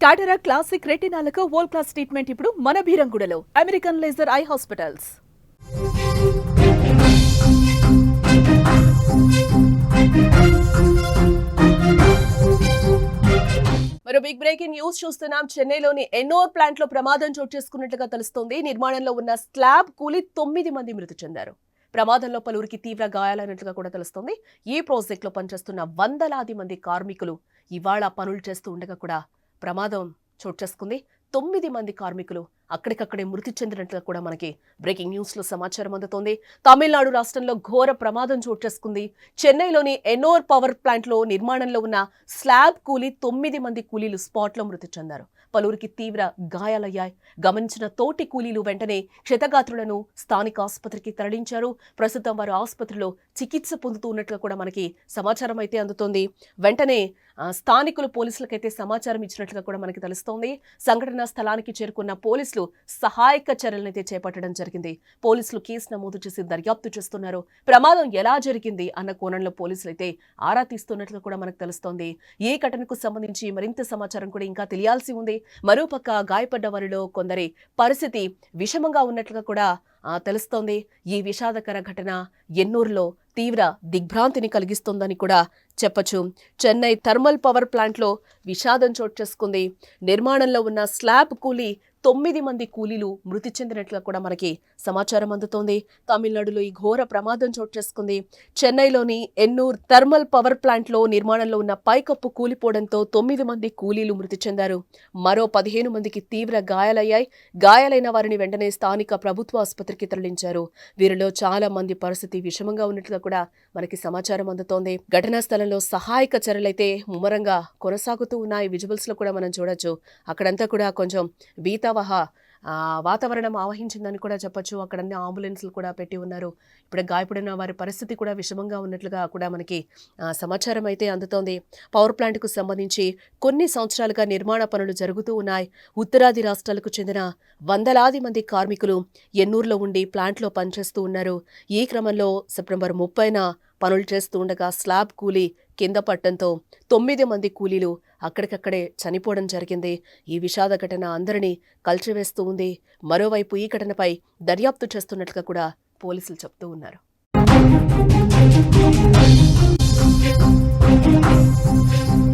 టాటరా classic రెటినాలకు world class treatment ఇప్పుడు మన బీరంగుడలో అమెరికన్ లేజర్ ఐ హాస్పిటల్స్ మరో బిగ్ బ్రేకింగ్ న్యూస్ చూస్తున్నాం. చెన్నైలోని ఎన్నోర్ ప్లాంట్లో ప్రమాదం చోటు చేసుకున్నట్లుగా తెలుస్తోంది. నిర్మాణంలో ఉన్న స్లాబ్ కూలి తొమ్మిది మంది మృతి చెందారు. ప్రమాదంలో పలువురికి తీవ్ర గాయాలైనట్లుగా కూడా తెలుస్తోంది. ఈ ప్రాజెక్ట్లో పనిచేస్తున్న వందలాది మంది కార్మికులు ఇవాళ పనులు చేస్తూ ఉండగా కూడా ప్రమాదం చోటు చేసుకుంది. తొమ్మిది మంది కార్మికులు అక్కడికక్కడే మృతి చెందినట్లుగా కూడా మనకి బ్రేకింగ్ న్యూస్లో సమాచారం అందుతోంది. తమిళనాడు రాష్ట్రంలో ఘోర ప్రమాదం చోటు చేసుకుంది. చెన్నైలోని ఎనోర్ పవర్ ప్లాంట్లో నిర్మాణంలో ఉన్న స్లాబ్ కూలి తొమ్మిది మంది కూలీలు స్పాట్లో మృతి చెందారు. పలువురికి తీవ్ర గాయాలయ్యాయి. గమనించిన తోటి కూలీలు వెంటనే క్షతగాత్రులను స్థానిక ఆసుపత్రికి తరలించారు. ప్రస్తుతం వారు ఆసుపత్రిలో చికిత్స పొందుతూ ఉన్నట్లు కూడా మనకి సమాచారం అయితే అందుతోంది. వెంటనే స్థానికులు పోలీసులకైతే సమాచారం ఇచ్చినట్లుగా కూడా మనకి తెలుస్తోంది. సంఘటనా స్థలానికి చేరుకున్న పోలీసులు సహాయక చర్యలనైతే చేపట్టడం జరిగింది. పోలీసులు కేసు నమోదు చేసి దర్యాప్తు చేస్తున్నారు. ప్రమాదం ఎలా జరిగింది అన్న కోణంలో పోలీసులు అయితే ఆరా తీస్తున్నట్లు కూడా మనకు తెలుస్తోంది. ఏ ఘటనకు సంబంధించి మరింత సమాచారం కూడా ఇంకా తెలియాల్సి ఉంది. మరోపక్క గాయపడ్డ వారిలో కొందరి పరిస్థితి విషమంగా ఉన్నట్లుగా కూడా తెలుస్తోంది. ఈ విషాదకర ఘటన ఎన్నూరులో తీవ్ర దిగ్భ్రాంతిని కలిగిస్తోందని కూడా చెప్పొచ్చు. చెన్నై థర్మల్ పవర్ ప్లాంట్లో విషాదం చోటు చేసుకుంది. నిర్మాణంలో ఉన్న స్లాబ్ కూలీ తొమ్మిది మంది కూలీలు మృతి చెందినట్లు కూడా మనకి సమాచారం అందుతోంది. తమిళనాడులో ఈ ఘోర ప్రమాదం చోటు చేసుకుంది. చెన్నైలోని ఎన్నూర్ థర్మల్ పవర్ ప్లాంట్లో నిర్మాణంలో ఉన్న పైకప్పు కూలిపోవడంతో తొమ్మిది మంది కూలీలు మృతి చెందారు. మరో పదిహేను మందికి తీవ్ర గాయాలయ్యాయి. గాయాలైన వారిని వెంటనే స్థానిక ప్రభుత్వ ఆసుపత్రికి తరలించారు. వీరిలో చాలా మంది పరిస్థితి విషమంగా ఉన్నట్లుగా కూడా మనకి సమాచారం అందుతోంది. ఘటనా స్థలంలో సహాయక చర్యలైతే ముమ్మరంగా కొనసాగుతూ ఉన్నాయి. విజువల్స్లో కూడా మనం చూడొచ్చు. అక్కడంతా కూడా కొంచెం బీతా భయావహ వాతావరణం ఆవహించిందని కూడా చెప్పొచ్చు. అక్కడ అన్ని అంబులెన్స్లు కూడా పెట్టి ఉన్నారు. ఇప్పుడు గాయపడిన వారి పరిస్థితి కూడా విషమంగా ఉన్నట్లుగా కూడా మనకి సమాచారం అయితే అందుతోంది. పవర్ ప్లాంట్కు సంబంధించి కొన్ని సంవత్సరాలుగా నిర్మాణ పనులు జరుగుతూ ఉన్నాయి. ఉత్తరాది రాష్ట్రాలకు చెందిన వందలాది మంది కార్మికులు ఎన్నూరులో ఉండి ప్లాంట్లో పనిచేస్తూ ఉన్నారు. ఈ క్రమంలో సెప్టెంబర్ ముప్పైన పనులు చేస్తూ ఉండగా స్లాబ్ కూలీ కింద పట్టంతో తొమ్మిది మంది కూలీలు అక్కడికక్కడే చనిపోవడం జరిగింది ఈ విషాద ఘటన అందరినీ కలిచివేస్తూ ఉంది మరోవైపు ఈ ఘటనపై దర్యాప్తు చేస్తున్నట్లుగా కూడా పోలీసులు చెబుతూ ఉన్నారు Thank you.